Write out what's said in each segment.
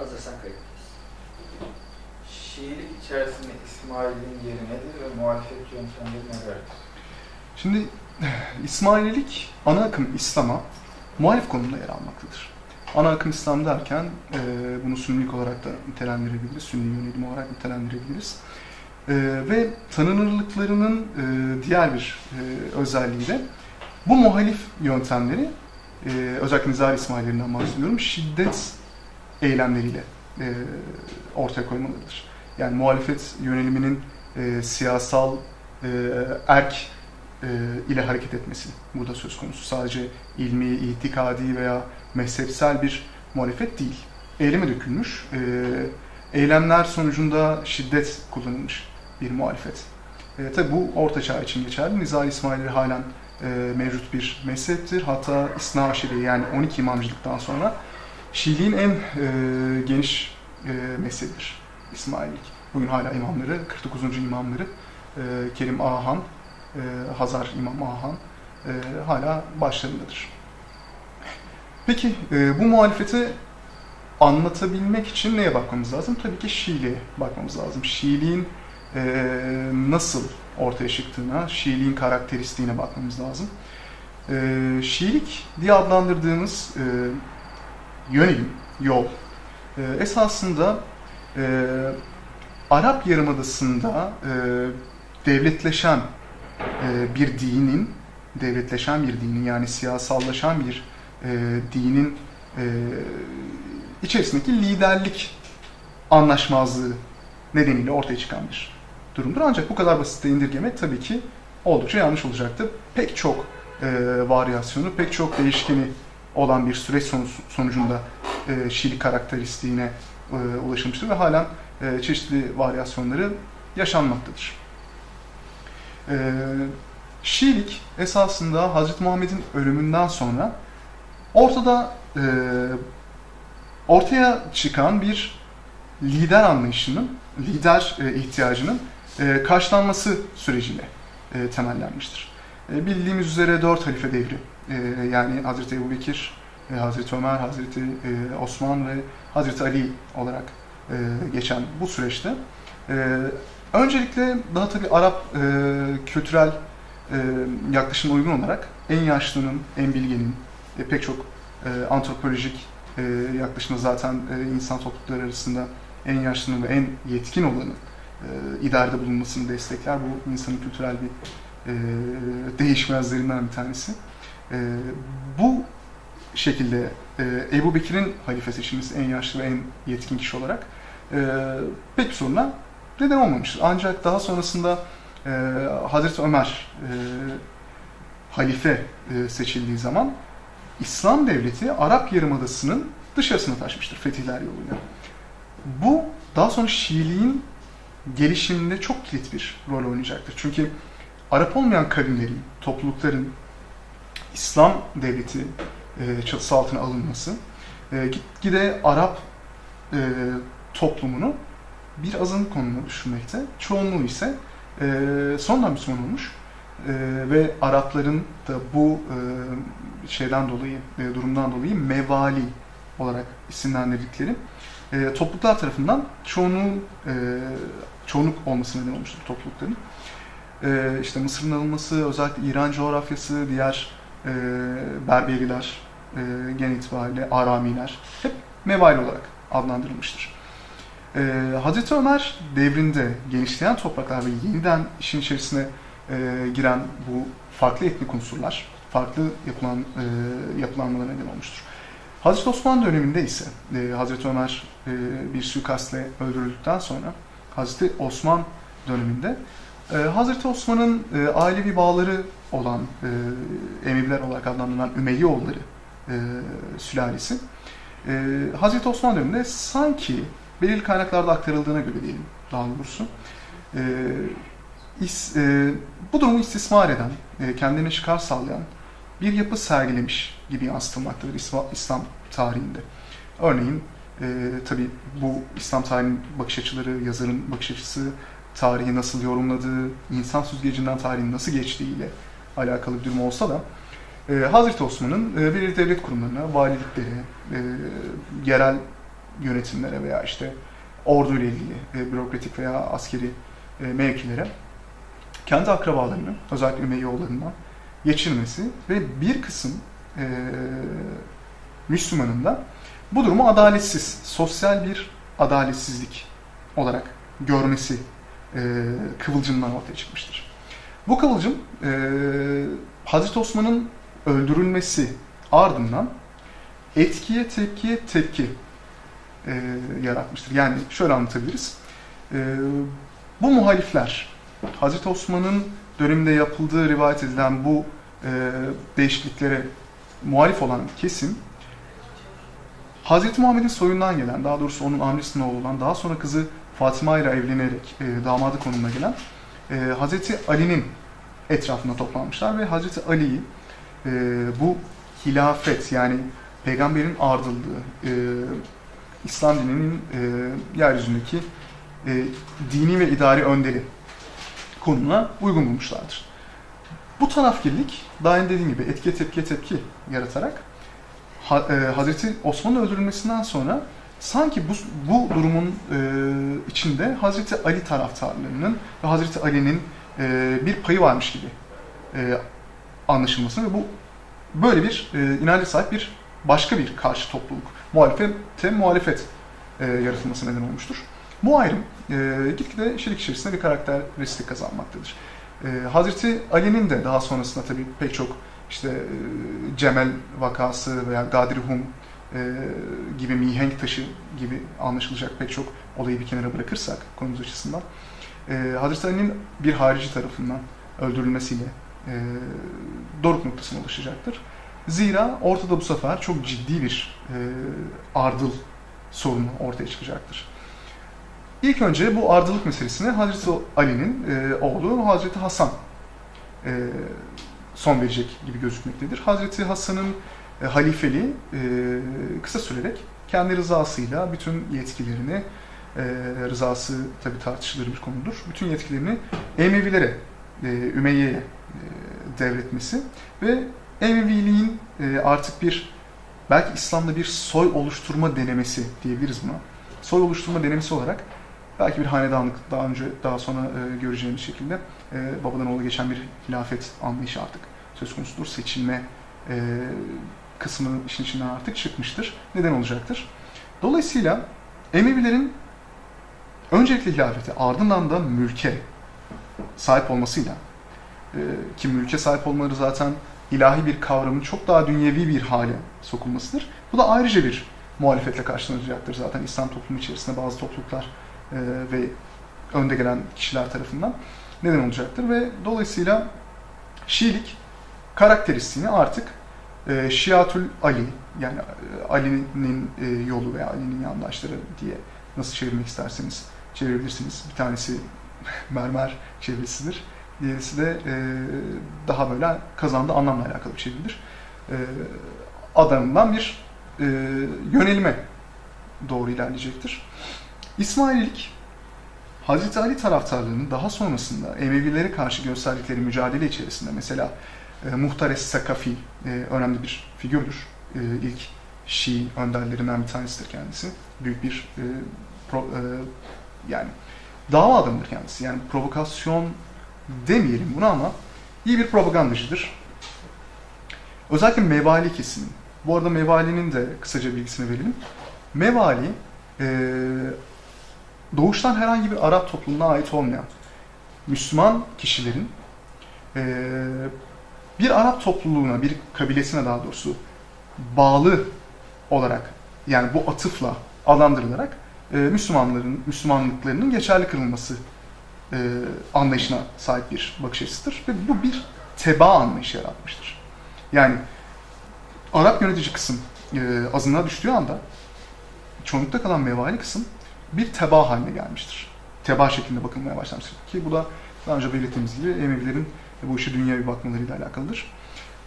Hazırsan kayıtlıyız. Şiirlik içerisinde İsmail'in yeri nedir ve muhalefet yöntemleri nelerdir? Şimdi İsmaililik ana akım İslam'a muhalif konumda yer almaktadır. Ana akım İslam derken e, bunu sünnilik olarak da nitelendirebiliriz, sünni yönelim olarak nitelendirebiliriz. E, ve tanınırlıklarının e, diğer bir e, özelliği de bu muhalif yöntemleri, e, özellikle Nizari İsmail'lerinden bahsediyorum, şiddet eylemleriyle e, ortaya koymalarıdır. Yani muhalefet yöneliminin e, siyasal e, erk e, ile hareket etmesi burada söz konusu. Sadece ilmi, itikadi veya mezhepsel bir muhalefet değil. Eyleme dökülmüş, e, eylemler sonucunda şiddet kullanılmış bir muhalefet. E, tabi bu Orta Çağ için geçerli. Nizari İsmail'i halen e, mevcut bir mezheptir. Hatta İsna Aşiri yani 12 imamcılıktan sonra Şiiliğin en e, geniş e, mezhebidir İsmaillik. Bugün hala imamları, 49. imamları e, Kerim Ahan, e, Hazar İmam Ahan e, hala başlarındadır. Peki e, bu muhalefeti anlatabilmek için neye bakmamız lazım? Tabii ki Şiiliğe bakmamız lazım. Şiiliğin e, nasıl ortaya çıktığına, Şiiliğin karakteristiğine bakmamız lazım. E, Şiilik diye adlandırdığımız e, yönelim, yol e, esasında e, Arap Yarımadası'nda e, devletleşen e, bir dinin, devletleşen bir dinin yani siyasallaşan bir e, dinin e, içerisindeki liderlik anlaşmazlığı nedeniyle ortaya çıkan bir durumdur. Ancak bu kadar basit indirgemek tabii ki oldukça yanlış olacaktır. Pek çok e, varyasyonu, pek çok değişkeni olan bir süreç sonucunda e, Şiilik karakteristiğine e, ulaşılmıştır ve halen e, çeşitli varyasyonları yaşanmaktadır. E, Şiilik esasında Hz. Muhammed'in ölümünden sonra ortada e, ortaya çıkan bir lider anlayışının, lider e, ihtiyacının e, karşılanması süreciyle e, temellenmiştir. E, bildiğimiz üzere dört halife devri, e, yani Hazreti Ebu Bekir, e, Hazreti Ömer, Hazreti e, Osman ve Hazreti Ali olarak e, geçen bu süreçte öncelikle daha tabi Arap kültürel e, yaklaşıma uygun olarak en yaşlının, en bilgenin, pek çok antropolojik yaklaşımda zaten insan toplulukları arasında en yaşlının ve en yetkin olanın idarede bulunmasını destekler. Bu insanın kültürel bir e, değişmezlerinden bir tanesi. E, bu şekilde e, Ebu Bekir'in halife seçilmesi en yaşlı ve en yetkin kişi olarak e, pek bir soruna neden olmamıştır. Ancak daha sonrasında e, Hazreti Ömer e, halife e, seçildiği zaman İslam devleti Arap Yarımadası'nın dışarısına taşmıştır fetihler yoluyla. Bu daha sonra Şiiliğin gelişiminde çok kilit bir rol oynayacaktır. Çünkü Arap olmayan kavimlerin, toplulukların İslam devleti e, çatısı altına alınması e, gitgide Arap e, toplumunu bir azınlık konumuna düşürmekte. Çoğunluğu ise e, sonradan Müslüman olmuş e, ve Arapların da bu e, şeyden dolayı, e, durumdan dolayı mevali olarak isimlendirdikleri e, topluluklar tarafından çoğunluğun e, çoğunluk olması neden olmuştur toplulukların. E, işte Mısır'ın alınması, özellikle İran coğrafyası, diğer e, Berberiler, e, gen itibariyle Aramiler hep mevali olarak adlandırılmıştır. E, Hazreti Ömer devrinde genişleyen topraklar ve yeniden işin içerisine e, giren bu farklı etnik unsurlar, farklı yapılan e, yapılanmalara neden olmuştur. Hazreti Osman döneminde ise e, Hazreti Ömer e, bir suikastle öldürüldükten sonra Hazreti Osman döneminde e, Hazreti Osman'ın e, ailevi bağları olan e, Emeviler olarak adlandırılan Ümeyyioğulları e, sülalesi e, Hazreti Osman döneminde sanki belirli kaynaklarda aktarıldığına göre diyelim daha doğrusu e, is, e, bu durumu istismar eden, e, kendine çıkar sağlayan bir yapı sergilemiş gibi yansıtılmaktadır İslam, İslam tarihinde. Örneğin e, tabi bu İslam tarihinin bakış açıları, yazarın bakış açısı, tarihi nasıl yorumladığı, insan süzgecinden tarihin nasıl geçtiğiyle alakalı bir durum olsa da e, Hazreti Osman'ın e, belirli devlet kurumlarına, valiliklere, e, yerel yönetimlere veya işte ordu ile ilgili e, bürokratik veya askeri e, mevkilere kendi akrabalarını, özellikle Ümeyyoğullarından geçirmesi ve bir kısım e, Müslümanın da bu durumu adaletsiz, sosyal bir adaletsizlik olarak görmesi e, kıvılcımdan ortaya çıkmıştır. Bu kıvılcım e, Hazreti Osman'ın öldürülmesi ardından etkiye tepkiye tepki e, yaratmıştır. Yani şöyle anlatabiliriz. E, bu muhalifler, Hazreti Osman'ın döneminde yapıldığı rivayet edilen bu e, değişikliklere muhalif olan kesim, Hazreti Muhammed'in soyundan gelen, daha doğrusu onun amcasının oğlu olan, daha sonra kızı Fatıma ile evlenerek e, damadı konumuna gelen e, Hazreti Ali'nin etrafında toplanmışlar ve Hazreti Ali'yi e, bu hilafet yani peygamberin ardıldığı e, İslam dininin e, yeryüzündeki e, dini ve idari önderi konumuna uygun bulmuşlardır. Bu tarafgirlik daha önce dediğim gibi etkiye tepkiye tepki yaratarak e, Hazreti Osman'ın öldürülmesinden sonra sanki bu, bu durumun e, içinde Hazreti Ali taraftarlarının ve Hazreti Ali'nin e, bir payı varmış gibi e, anlaşılması ve bu böyle bir e, inanca sahip bir başka bir karşı topluluk, muhalefete muhalefet e, yaratılması neden olmuştur. Bu ayrım e, gitgide şirik içerisinde bir karakteristik kazanmaktadır. E, Hazreti Ali'nin de daha sonrasında tabii pek çok işte e, Cemel vakası veya Gadirhum e, gibi mihenk taşı gibi anlaşılacak pek çok olayı bir kenara bırakırsak konumuz açısından e, Hazreti Ali'nin bir harici tarafından öldürülmesiyle e, doruk noktasına ulaşacaktır. Zira ortada bu sefer çok ciddi bir e, ardıl sorunu ortaya çıkacaktır. İlk önce bu ardılık meselesine Hazreti Ali'nin e, oğlu Hazreti Hasan e, son verecek gibi gözükmektedir. Hazreti Hasan'ın e, halifeliği e, kısa sürerek kendi rızasıyla bütün yetkilerini, e, rızası tabi tartışılır bir konudur, bütün yetkilerini Emevilere, e, Ümeyye'ye e, devretmesi ve Emeviliğin artık bir belki İslam'da bir soy oluşturma denemesi diyebiliriz buna. Soy oluşturma denemesi olarak belki bir hanedanlık daha önce daha sonra e, göreceğimiz şekilde babadan oğula geçen bir hilafet anlayışı artık söz konusudur. Seçilme e, kısmı işin içinden artık çıkmıştır. Neden olacaktır? Dolayısıyla Emevilerin öncelikle hilafete ardından da mülke sahip olmasıyla e, ki mülke sahip olmaları zaten ilahi bir kavramın çok daha dünyevi bir hale sokulmasıdır. Bu da ayrıca bir muhalefetle karşılanacaktır zaten İslam toplumu içerisinde bazı topluluklar e, ve önde gelen kişiler tarafından neden olacaktır ve dolayısıyla Şiilik karakteristiğini artık e, Şiatül Ali yani e, Ali'nin e, yolu veya Ali'nin yandaşları diye nasıl çevirmek isterseniz çevirebilirsiniz. Bir tanesi mermer çevirisidir. Diğerisi de e, daha böyle kazandığı anlamla alakalı bir çeviridir. E, adanından bir e, yönelime doğru ilerleyecektir. İsmaililik, Hazreti Ali taraftarlarının daha sonrasında Emevilere karşı gösterdikleri mücadele içerisinde mesela e, Muhtares Sakafi e, önemli bir figürdür. E, ilk Şii önderlerinden bir tanesidir kendisi. Büyük bir e, pro, e, yani dava adamıdır kendisi. Yani provokasyon demeyelim bunu ama iyi bir propagandacıdır. Özellikle Mevali kesimi. Bu arada Mevali'nin de kısaca bilgisini verelim. Mevali e, doğuştan herhangi bir Arap topluluğuna ait olmayan Müslüman kişilerin e, bir Arap topluluğuna, bir kabilesine daha doğrusu bağlı olarak yani bu atıfla adlandırılarak e, Müslümanların Müslümanlıklarının geçerli kılınması e, anlayışına sahip bir bakış açısıdır ve bu bir teba anlayışı yaratmıştır. Yani Arap yönetici kısım e, azınlığa düştüğü anda çoğunlukta kalan mevali kısım bir teba haline gelmiştir. Teba şeklinde bakılmaya başlamıştır. Ki bu da daha önce belirttiğimiz gibi Emevilerin bu işe dünyevi bakmalarıyla alakalıdır.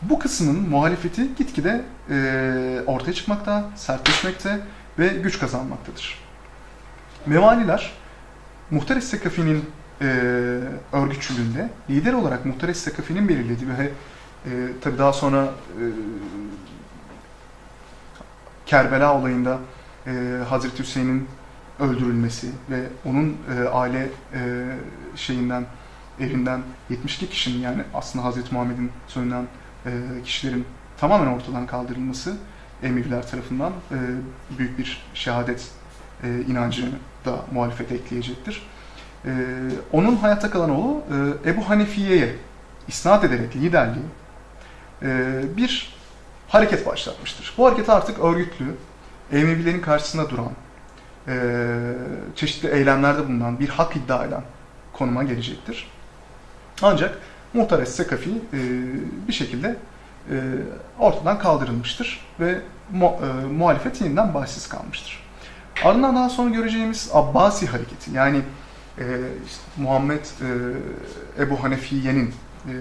Bu kısmın muhalefeti gitgide e, ortaya çıkmakta, sertleşmekte ve güç kazanmaktadır. Mevaliler, Muhtares Sekafi'nin e, örgütçülüğünde lider olarak Muhtares Sekafi'nin belirlediği ve e, tabi daha sonra e, Kerbela olayında e, Hazreti Hüseyin'in öldürülmesi ve onun e, aile e, şeyinden evinden 72 kişinin yani aslında Hazreti Muhammed'in soyundan e, kişilerin tamamen ortadan kaldırılması Emeviler tarafından e, büyük bir şehadet e, inancını da muhalefete ekleyecektir. E, onun hayatta kalan oğlu e, Ebu Hanefiye'ye isnat ederek liderliği e, bir hareket başlatmıştır. Bu hareket artık örgütlü, Emevilerin karşısında duran, e, çeşitli eylemlerde bulunan, bir hak iddia eden konuma gelecektir. Ancak Muhtares Sekafi e, bir şekilde e, ortadan kaldırılmıştır ve mu, e, muhalefet yeniden bahsiz kalmıştır. Ardından daha sonra göreceğimiz Abbasi hareketi yani e, işte Muhammed e, Ebu Hanefiye'nin e,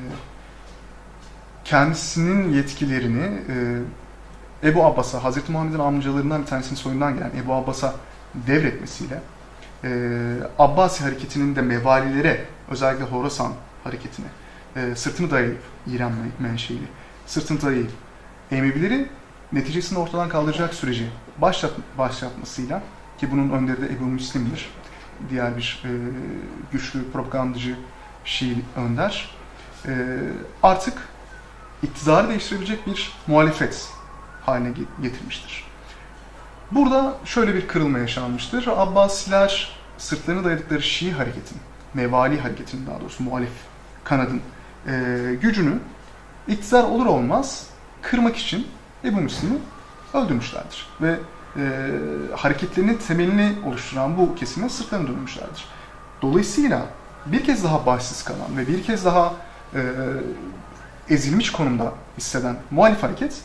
kendisinin yetkilerini e, Ebu Abbas'a, Hazreti Muhammed'in amcalarından bir tanesinin soyundan gelen Ebu Abbas'a devretmesiyle e, Abbasi hareketinin de mevalilere, özellikle Horasan hareketine e, sırtını dayayıp, İran menşeili, sırtını dayayıp Emevileri neticesinde ortadan kaldıracak süreci başlat, başlatmasıyla ki bunun önderi de Ebu Müslim'dir. Diğer bir e, güçlü propagandacı Şii önder. E, artık iktidarı değiştirebilecek bir muhalefet haline ge- getirmiştir. Burada şöyle bir kırılma yaşanmıştır. Abbasiler sırtlarını dayadıkları Şii hareketin, Mevali hareketinin daha doğrusu muhalif kanadın e, gücünü iktidar olur olmaz kırmak için Ebu Müslim'i öldürmüşlerdir. Ve e, hareketlerinin temelini oluşturan bu kesime sırtlarını dönmüşlerdir. Dolayısıyla bir kez daha başsız kalan ve bir kez daha e, ezilmiş konumda hisseden muhalif hareket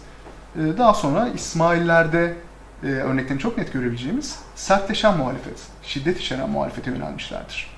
e, daha sonra İsmaillerde e, örneklerini çok net görebileceğimiz sertleşen muhalefet, şiddet içeren muhalefete yönelmişlerdir.